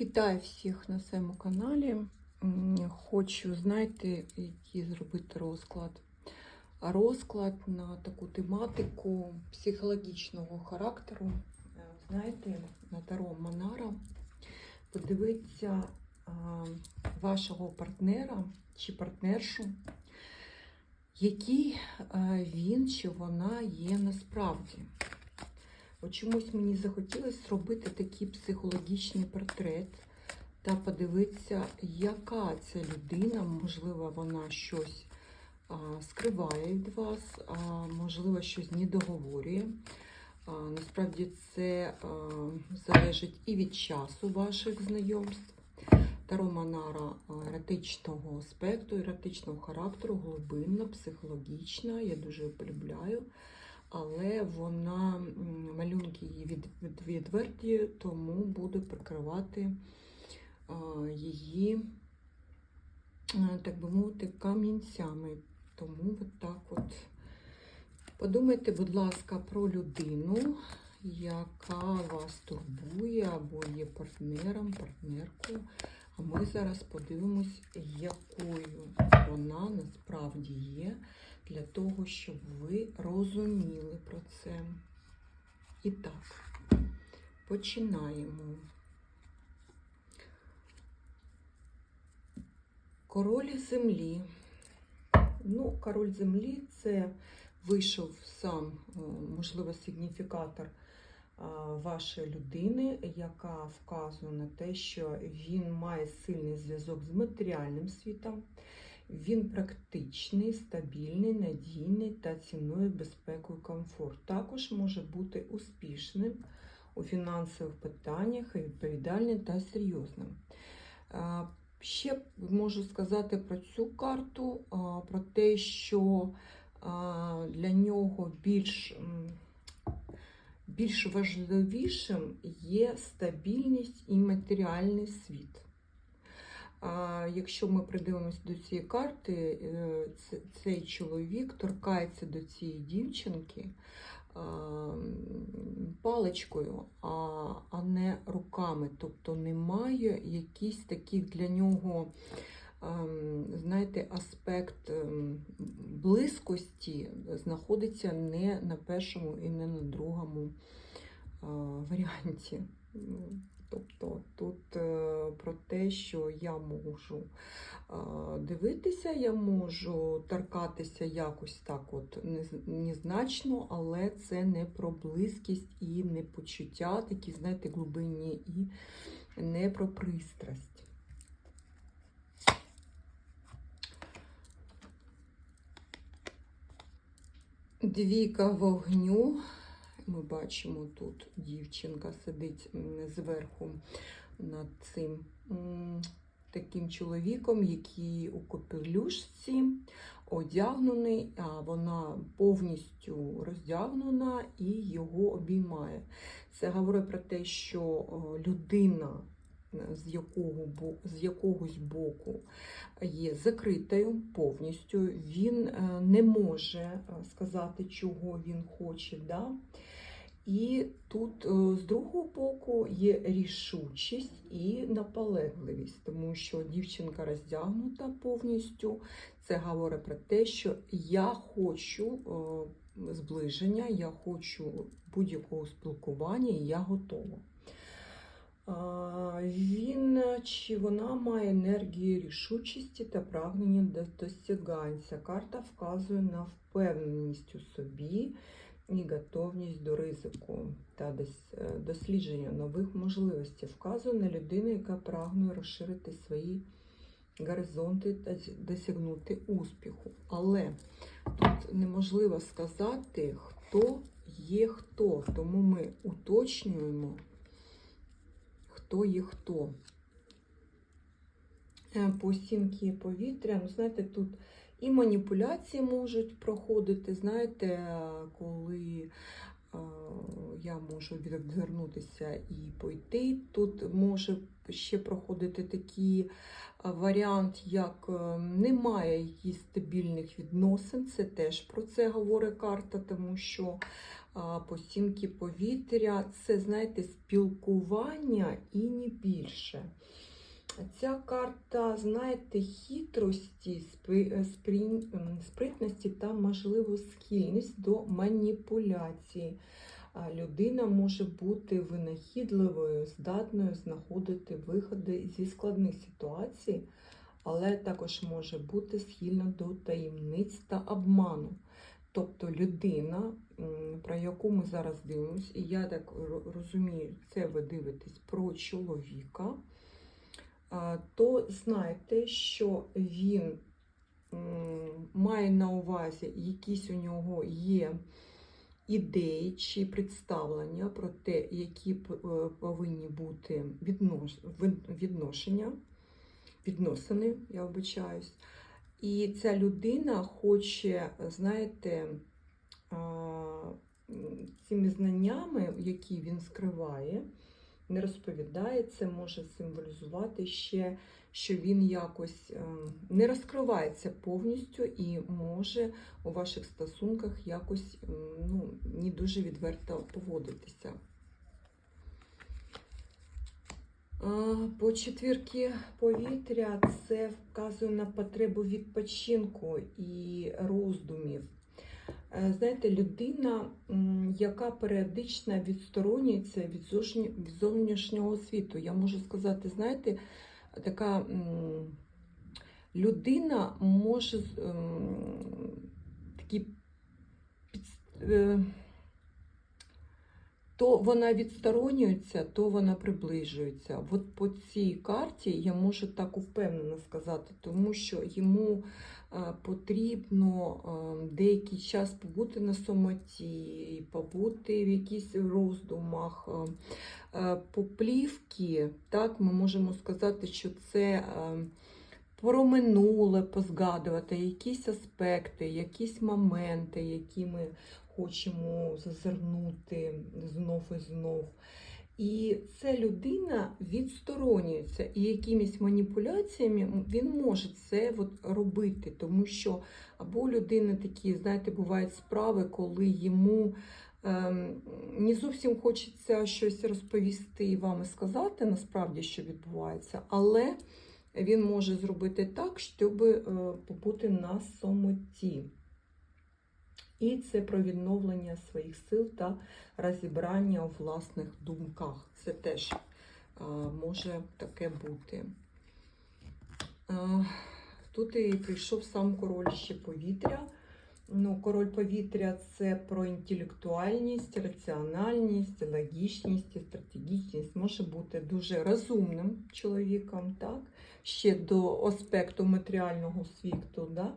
Вітаю всіх на своєму каналі. Хочу, знаєте, який зробити розклад. Розклад на таку тематику психологічного характеру. Е, Знаєте, на Таро Монара. Подивитися вашого партнера чи партнершу, який він чи вона є насправді. Чомусь мені захотілося зробити такий психологічний портрет та подивитися, яка ця людина, можливо, вона щось а, скриває від вас, а, можливо, щось не договорює. Насправді це а, залежить і від часу ваших знайомств. Таро Монара а, еротичного аспекту, еротичного характеру, глибинна, психологічна. Я дуже полюбляю але вона малюнки її від, від, відверті, тому буду прикривати її, а, так би мовити, камінцями. Тому от так от. Подумайте, будь ласка, про людину, яка вас турбує або є партнером, партнеркою. А ми зараз подивимось, якою вона насправді є для того, щоб ви розуміли про це. І так, починаємо. Король землі. Ну, король землі це вийшов сам, е, можливо, сигніфікатор вашої людини, яка вказує на те, що він має сильний зв'язок з матеріальним світом. Він практичний, стабільний, надійний та цінує безпеку і комфорт. Також може бути успішним у фінансових питаннях, відповідальним та серйозним. Ще можу сказати про цю карту, про те, що для нього більш, більш важливішим є стабільність і матеріальний світ. Якщо ми придивимося до цієї карти, е, цей чоловік торкається до цієї дівчинки паличкою, а, не руками. Тобто немає якийсь таких для нього, ем, знаєте, аспект ем, близькості знаходиться не на першому і не на другому варіанті. Тобто тут е, про те, що я можу е, дивитися, я можу торкатися якось так, от незначно, але це не про близькість і не почуття, такі, знаєте, глибинні, і не про пристрасть. Двійка вогню. Ми бачимо тут дівчинка сидить зверху над цим таким чоловіком, який у капелюшці одягнений, а вона повністю роздягнена і його обіймає. Це говорить про те, що людина. З якого з якогось боку є закритою повністю, він е, не може е, сказати, чого він хоче. Да? І тут е, з другого боку є рішучість і наполегливість, тому що дівчинка роздягнута повністю. Це говорить про те, що я хочу е, зближення, я хочу будь-якого спілкування, і я готова. Він чи вона має енергію рішучості та прагнення до досягань. Карта вказує на впевненість у собі і готовність до ризику та е, дослідження нових можливостей. Вказує на людину, яка прагне розширити свої горизонти та досягнути успіху. Але тут неможливо сказати, хто є хто, тому ми уточнюємо хто є хто. Е, По сімки повітря, ну, знаєте, тут і маніпуляції можуть проходити, знаєте, коли я можу відвернутися і пойти. Тут може ще проходити такий варіант, як е, немає якихось стабільних відносин. Це теж про це говорить карта, тому що а, по сімки повітря це, знаєте, спілкування і не більше. Ця карта, знаєте, хитрості, спри- спритності та, можливо, схильність до маніпуляції. Людина може бути винахідливою, здатною знаходити виходи зі складних ситуацій, але також може бути схильна до таємниць та обману. Тобто людина, про яку ми зараз дивимося, і я так розумію, це ви дивитесь про чоловіка, то знайте, що він має на увазі, якісь у нього є ідеї чи представлення про те, які е, повинні бути відношення, відносини, я вибачаюсь. І ця людина хоче, знаєте, цими знаннями, які він скриває, не розповідає, це може символізувати ще, що він якось е, не розкривається повністю і може у ваших стосунках якось ну, не дуже відверто поводитися. По четвірки повітря це вказує на потребу відпочинку і роздумів. Е, Знаєте, людина, яка періодично відсторонюється від зовнішнього світу. Я можу сказати, знаєте, така людина може ем, такі е, то вона відсторонюється, то вона приближується. От по цій карті я можу так впевнено сказати, тому що йому потрібно е, деякий час побути на самоті, побути в якихось роздумах. е, е, По плівки, так, ми можемо сказати, що це е, про минуле позгадувати, якісь аспекти, якісь моменти, які ми хочемо зазирнути знов і знов. І ця людина відсторонюється, і якимись маніпуляціями він може це от робити, тому що або людини такі, знаєте, бувають справи, коли йому ем, не зовсім хочеться щось розповісти і вам сказати насправді, що відбувається, але він може зробити так, щоб е, побути на самоті. І це про відновлення своїх сил та розібрання у власних думках. Це теж а, може таке бути. А, тут і прийшов сам король ще повітря. Ну, король повітря це про інтелектуальність, раціональність, логічність стратегічність. Може бути дуже розумним чоловіком, так? ще до аспекту матеріального світу. Да?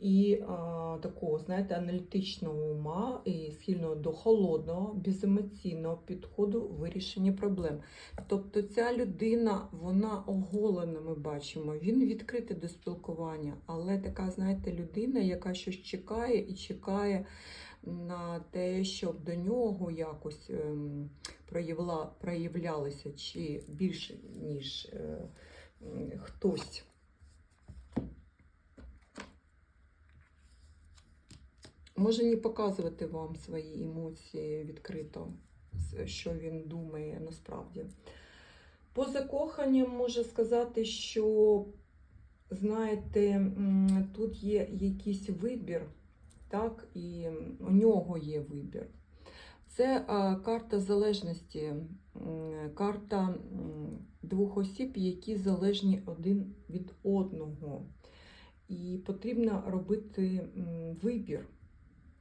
І а, такого, знаєте, аналітичного ума і схильного до холодного, беземоційного підходу в вирішенні проблем. Тобто ця людина, вона оголена, ми бачимо, він відкритий до спілкування, але така, знаєте, людина, яка щось чекає і чекає на те, щоб до нього якось ем, проявла, проявлялося чи більше, ніж е, хтось. Може не показувати вам свої емоції відкрито, що він думає насправді. По закоханням можу сказати, що, знаєте, тут є якийсь вибір, так, і у нього є вибір. Це карта залежності, карта двох осіб, які залежні один від одного. І потрібно робити вибір.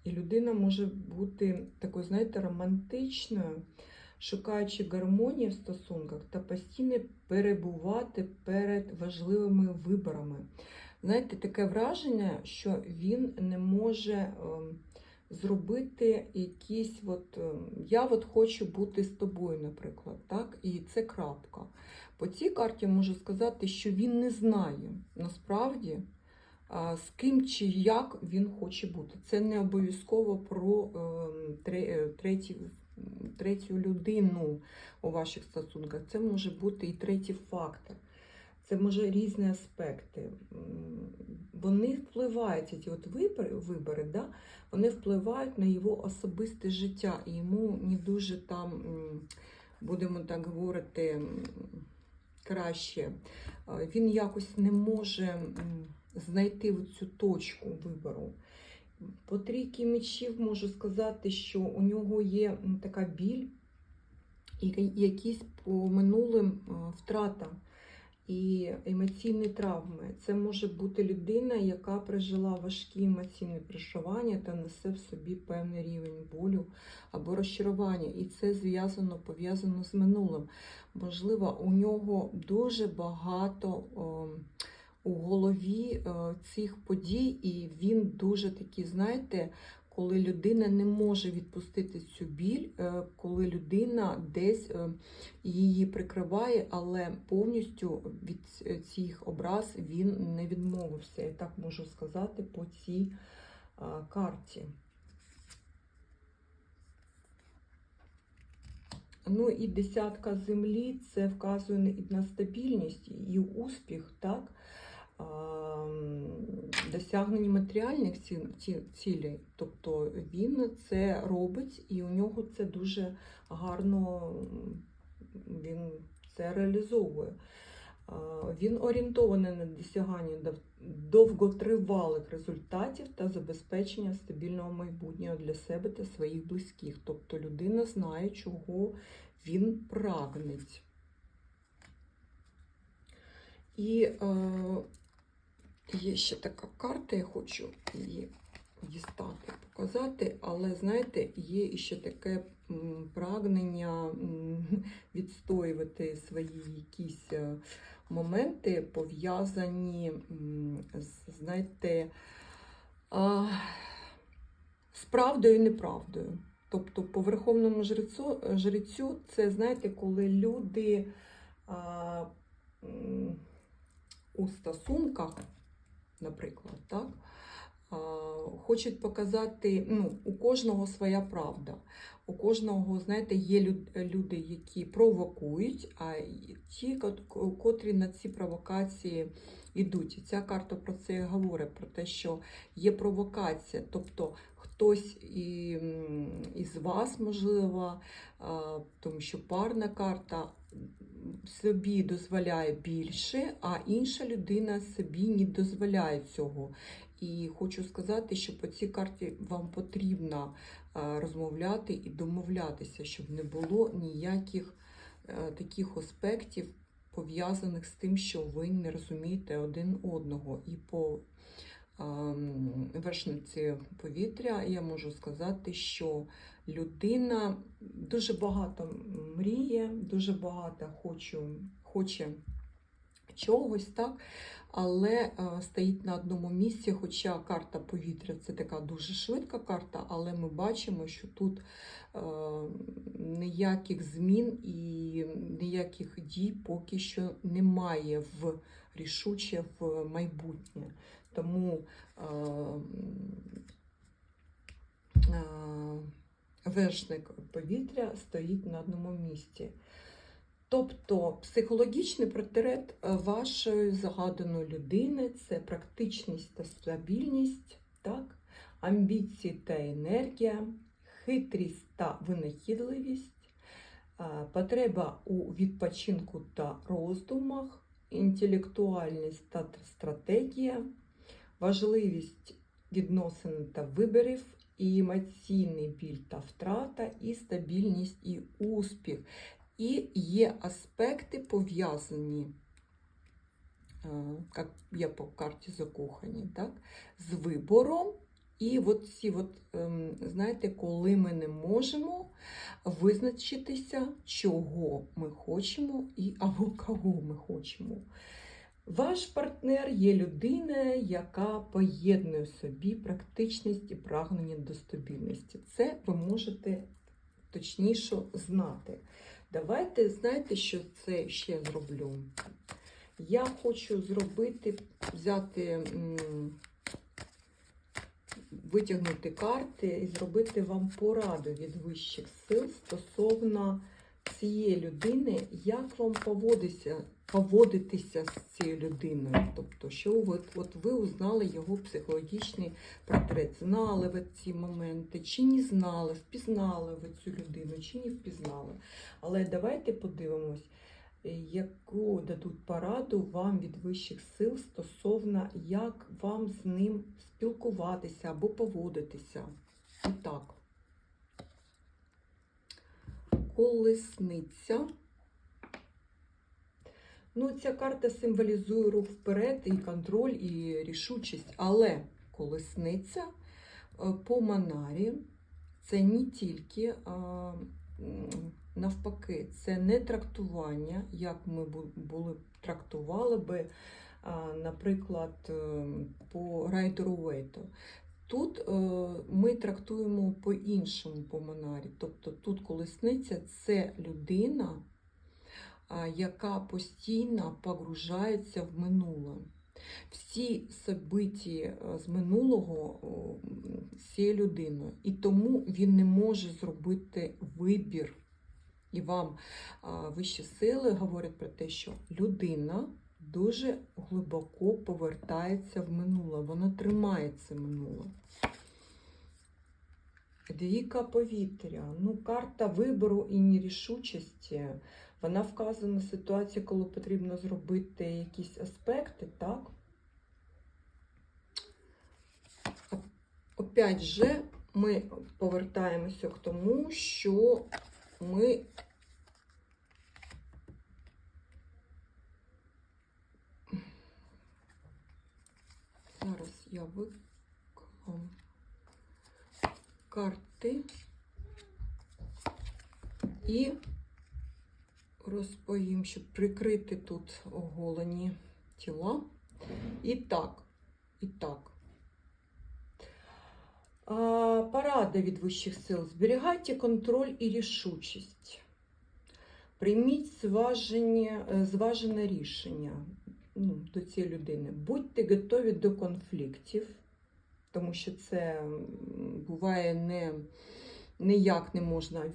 І людина може бути такою, знаєте, романтичною, шукаючи гармонії в стосунках та постійно перебувати перед важливими виборами. Знаєте, таке враження, що він не може ем, зробити якісь, от, ем, я от хочу бути з тобою, наприклад, так? І це крапка. По цій карті можу сказати, що він не знає насправді, з ким чи як він хоче бути. Це не обов'язково про ем, е, третю, третю людину у ваших стосунках. Це може бути і третій фактор. Це може різні аспекти. Вони впливають, ці от вибори, вибори да, вони впливають на його особисте життя, і йому не дуже там, будемо так говорити, краще. Він якось не може знайти цю точку вибору. По трійки мечів можу сказати, що у нього є така біль, і якісь по минулим е, втрата і емоційні травми. Це може бути людина, яка пережила важкі емоційні переживання та несе в собі певний рівень болю або розчарування. І це зв'язано, пов'язано з минулим. Можливо, у нього дуже багато о, у голові цих подій, і він дуже такий, знаєте, коли людина не може відпустити цю біль, е, коли людина десь е, її прикриває, але повністю від цих образ він не відмовився. Я так можу сказати по цій карті. Ну і десятка землі це вказує на стабільність і успіх, так? А, Досягнення матеріальних ці- ці- цілей. Тобто він це робить, і у нього це дуже гарно він це реалізовує. Він орієнтований на досягання довготривалих результатів та забезпечення стабільного майбутнього для себе та своїх близьких. Тобто людина знає, чого він прагнеть. І е, є ще така карта, я хочу її дістати, показати, але знаєте, є ще таке прагнення відстоювати свої якісь е, моменти, пов'язані знаєте, з правдою і неправдою. Тобто, по верховному жрецю, жрецю це, знаєте, коли люди а, у стосунках, наприклад, так, хочуть показати, ну, у кожного своя правда. У кожного, знаєте, є люди, які провокують, а ті, котрі на ці провокації йдуть. Ця карта про це говорить, про те, що є провокація. Тобто хтось і, із вас, можливо, тому що парна карта собі дозволяє більше, а інша людина собі не дозволяє цього. І хочу сказати, що по цій карті вам потрібно е, розмовляти і домовлятися, щоб не було ніяких е, таких аспектів, пов'язаних з тим, що ви не розумієте один одного. І по вершниці повітря. Я можу сказати, що людина дуже багато мріє, дуже багато хочу, хоче чогось, так? але е, стоїть на одному місці, хоча карта повітря це така дуже швидка карта, але ми бачимо, що тут е, ніяких змін і ніяких дій поки що немає в рішуче в майбутнє. Тому е, вершник повітря стоїть на одному місці. Тобто психологічний портрет вашої загаданої людини це практичність та стабільність, так? амбіції та енергія, хитрість та винахідливість, потреба у відпочинку та роздумах, інтелектуальність та стратегія, важливість відносин та виборів, і емоційний біль та втрата, і стабільність і успіх. І є аспекти пов'язані, е, як я по карті закохані, так, з вибором. І от ці, от, ем, знаєте, коли ми не можемо визначитися, чого ми хочемо і або кого ми хочемо. Ваш партнер є людина, яка поєднує в собі практичність і прагнення до стабільності. Це ви можете точніше знати. Давайте, знаєте, що це ще зроблю? Я хочу зробити, взяти, витягнути карти і зробити вам пораду від вищих сил стосовно цієї людини, як вам поводитися, поводитися з цією людиною. Тобто, що от, от ви узнали його психологічний портрет, знали ви ці моменти, чи не знали, впізнали ви цю людину, чи не впізнали. Але давайте подивимось, е, яку дадуть пораду вам від вищих сил стосовно, як вам з ним спілкуватися або поводитися. І так. Колесниця. Ну, ця карта символізує рух вперед, і контроль, і рішучість. Але колесниця е, по Манарі це не тільки а, навпаки, це не трактування, як ми були трактували би, а, наприклад, е, по Райдеру Уейту. Тут е, ми трактуємо по-іншому по Монарі. Тобто тут колесниця це людина, яка постійно погружається в минуле. Всі собиті е, з минулого цією людиною. І тому він не може зробити вибір. І вам вищі сили говорять про те, що людина дуже глибоко повертається в минуле, вона тримає це минуле. Двійка повітря. Ну, карта вибору і нерішучості. Вона вказана на ситуацію, коли потрібно зробити якісь аспекти, так? Опять же, ми повертаємося к тому, що ми зараз я виклам карти і розповім, щоб прикрити тут оголені тіла. І так, і так. А, Порада від вищих сил. Зберігайте контроль і рішучість. Прийміть зважені, е, зважене рішення ну, до цієї людини. Будьте готові до конфліктів, тому що це буває не, ніяк не можна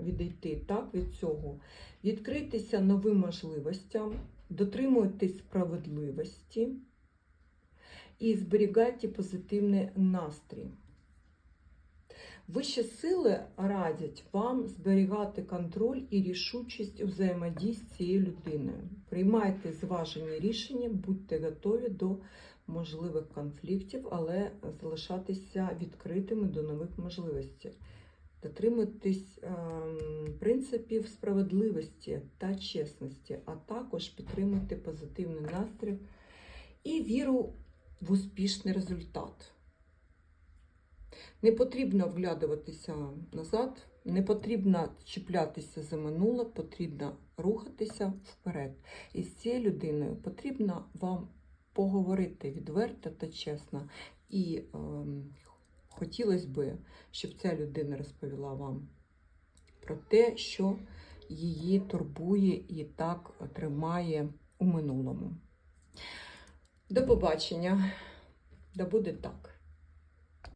відійти так, від цього. Відкрийтеся новим можливостям, дотримуйтесь справедливості і зберігайте позитивний настрій. Вищі сили радять вам зберігати контроль і рішучість у взаємодії з цією людиною. Приймайте зважені рішення, будьте готові до можливих конфліктів, але залишатися відкритими до нових можливостей. Дотримуйтесь ем, принципів справедливості та чесності, а також підтримуйте позитивний настрій і віру в успішний результат. Не потрібно вглядуватися назад, не потрібно чіплятися за минуле, потрібно рухатися вперед. І з цією людиною потрібно вам поговорити відверто та чесно. І ем, хотілося б, щоб ця людина розповіла вам про те, що її турбує і так тримає у минулому. До побачення. Да буде так.